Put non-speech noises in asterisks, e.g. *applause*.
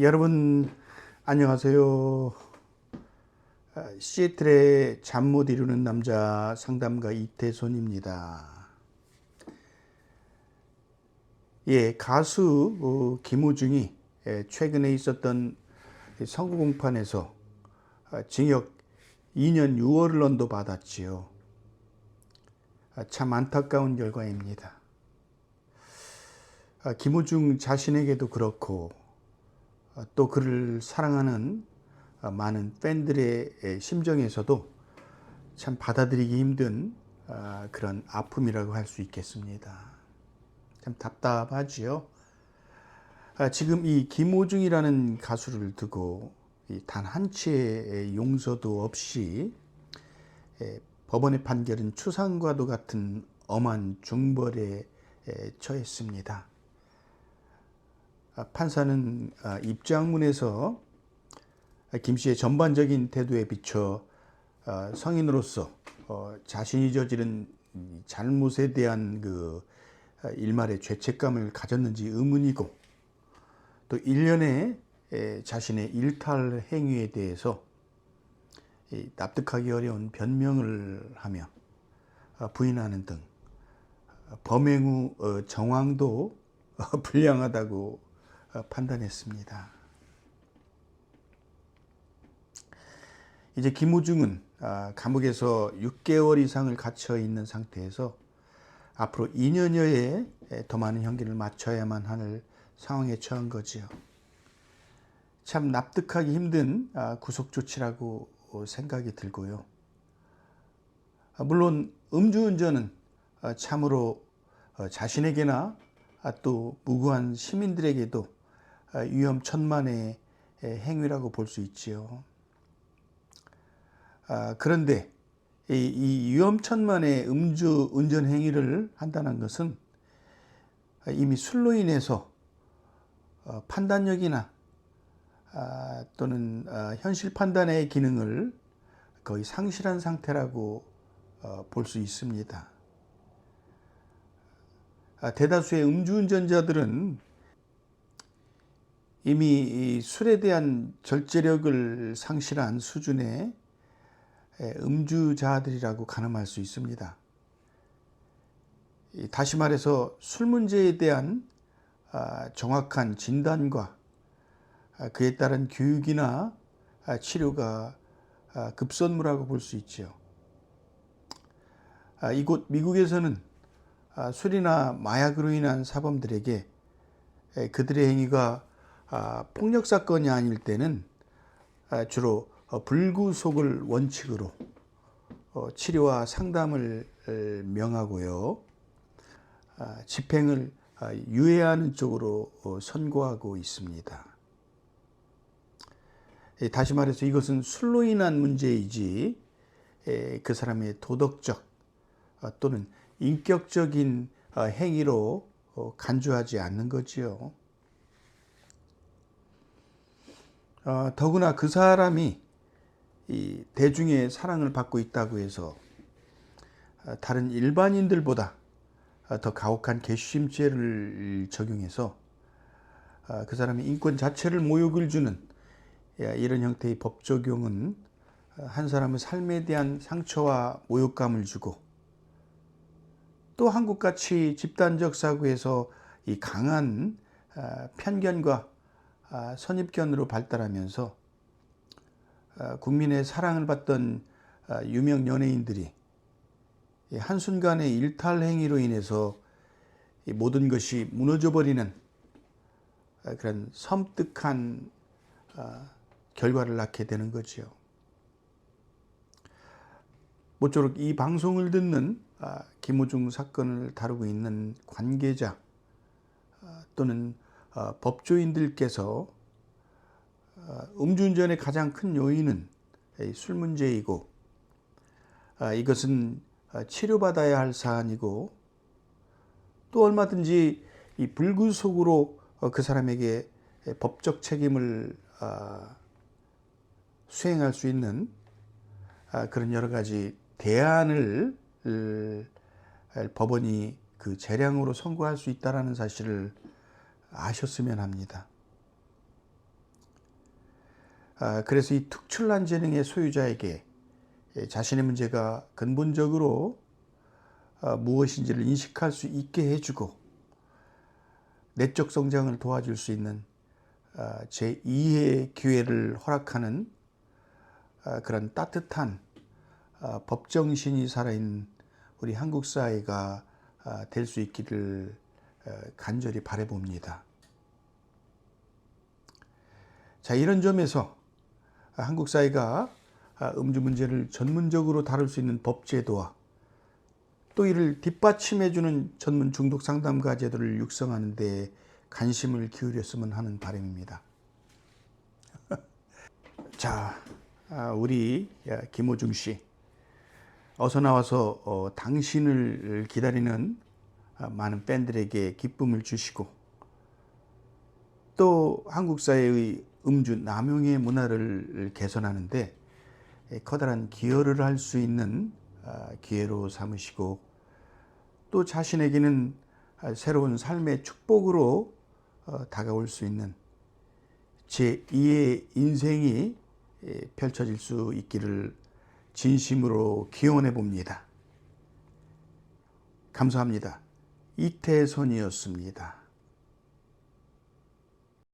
예, 여러분 안녕하세요. 아, 시애틀의 잠 못 이루는 남자 상담가 이태손입니다. 예, 가수 어, 김우중이 예, 최근에 있었던 선거 공판에서 아, 징역 2년 6월을 언도 받았지요. 아, 참 안타까운 결과입니다. 아, 김우중 자신에게도 그렇고 아, 또 그를 사랑하는 아, 많은 팬들의 심정에서도 참 받아들이기 힘든 아, 그런 아픔이라고 할 수 있겠습니다. 참 답답하지요. 아, 지금 이 김호중이라는 가수를 두고 단 한 치의 용서도 없이 에, 법원의 판결은 추상과도 같은 엄한 중벌에 에, 처했습니다. 아, 판사는 아, 입장문에서 김 씨의 전반적인 태도에 비춰 아, 성인으로서 어, 자신이 저지른 이 잘못에 대한 그 아, 일말의 죄책감을 가졌는지 의문이고 또 일련의 에, 자신의 일탈 행위에 대해서 이 납득하기 어려운 변명을 하며 아, 부인하는 등 아, 범행 후 어, 정황도 어, *laughs* 불량하다고 어, 판단했습니다. 이제 김우중은 아, 감옥에서 6개월 이상을 갇혀 있는 상태에서 앞으로 2년여에 더 많은 형기를 마쳐야만 하는 상황에 처한 거지요. 참 납득하기 힘든 아, 구속 조치라고 생각이 들고요. 아, 물론 음주운전은 참으로 어, 자신에게나 또 무고한 시민들에게도 위험 천만의 행위라고 볼 수 있지요. 아, 그런데 이, 이 위험천만의 음주 운전 행위를 한다는 것은 이미 술로 인해서 어, 판단력이나 아, 또는 아, 현실 판단의 기능을 거의 상실한 상태라고 어, 볼수 있습니다. 아, 대다수의 음주운전자들은 이미 술에 대한 절제력을 상실한 수준의 음주자들이라고 가늠할 수 있습니다. 다시 말해서 술 문제에 대한 아, 정확한 진단과 아, 그에 따른 교육이나 치료가 급선무라고 볼 수 있죠. 이곳 미국에서는 술이나 마약으로 인한 사범들에게 그들의 행위가 아, 폭력 사건이 아닐 때는 아, 주로 어, 불구속을 원칙으로 어, 치료와 상담을 명하고요. 아, 집행을 유예하는 쪽으로 어, 선고하고 있습니다. 예, 다시 말해서 이것은 술로 인한 문제이지 그 사람의 도덕적 또는 인격적인 행위로 간주하지 않는 거지요. 어, 더구나 그 사람이 이 대중의 사랑을 받고 있다고 해서 어, 다른 일반인들보다 어, 더 가혹한 개심죄를 적용해서 어, 그 사람의 인권 자체를 모욕을 주는 이런 형태의 법 적용은 한 사람의 삶에 대한 상처와 모욕감을 주고 또 한국같이 집단적 사고에서 이 강한 편견과 아, 선입견으로 발달하면서 아, 국민의 사랑을 받던 아, 유명 연예인들이 한순간의 일탈 행위로 인해서 모든 것이 무너져 버리는 그런 섬뜩한 결과를 낳게 되는 거지요. 모쪼록 이 방송을 듣는 김호중 사건을 다루고 있는 관계자 또는 어, 법조인들께서 어, 음주운전의 가장 큰 요인은 술 문제이고 아, 이것은 어, 치료받아야 할 사안이고 또 얼마든지 이 불구속으로 그 사람에게 법적 책임을 아, 수행할 수 있는 아, 그런 여러 가지 대안을 법원이 그 재량으로 선고할 수 있다라는 사실을 아셨으면 합니다. 아, 그래서 이 특출난 재능의 소유자에게 예, 자신의 문제가 근본적으로 아, 무엇인지를 인식할 수 있게 해주고 내적 성장을 도와줄 수 있는 아, 제 2의 기회를 허락하는 아, 그런 따뜻한 아, 법정신이 살아있는 우리 한국 사회가 될 수 있기를 어, 간절히 바라봅니다. 자 이런 점에서 한국 사회가 아, 음주 문제를 전문적으로 다룰 수 있는 법 제도와 또 이를 뒷받침해주는 전문 중독 상담가 제도를 육성하는 데 관심을 기울였으면 하는 바람입니다. *laughs* 자, 아, 우리 김호중 씨, 어서 나와서 어, 당신을 기다리는 아, 많은 팬들에게 기쁨을 주시고 또 한국 사회의 음주 남용의 문화를 개선하는데 커다란 기여를 할 수 있는 아, 기회로 삼으시고 또 자신에게는 아, 새로운 삶의 축복으로 어, 다가올 수 있는 제 2의 인생이 펼쳐질 수 있기를 진심으로 기원해 봅니다. 감사합니다. 이태선이었습니다.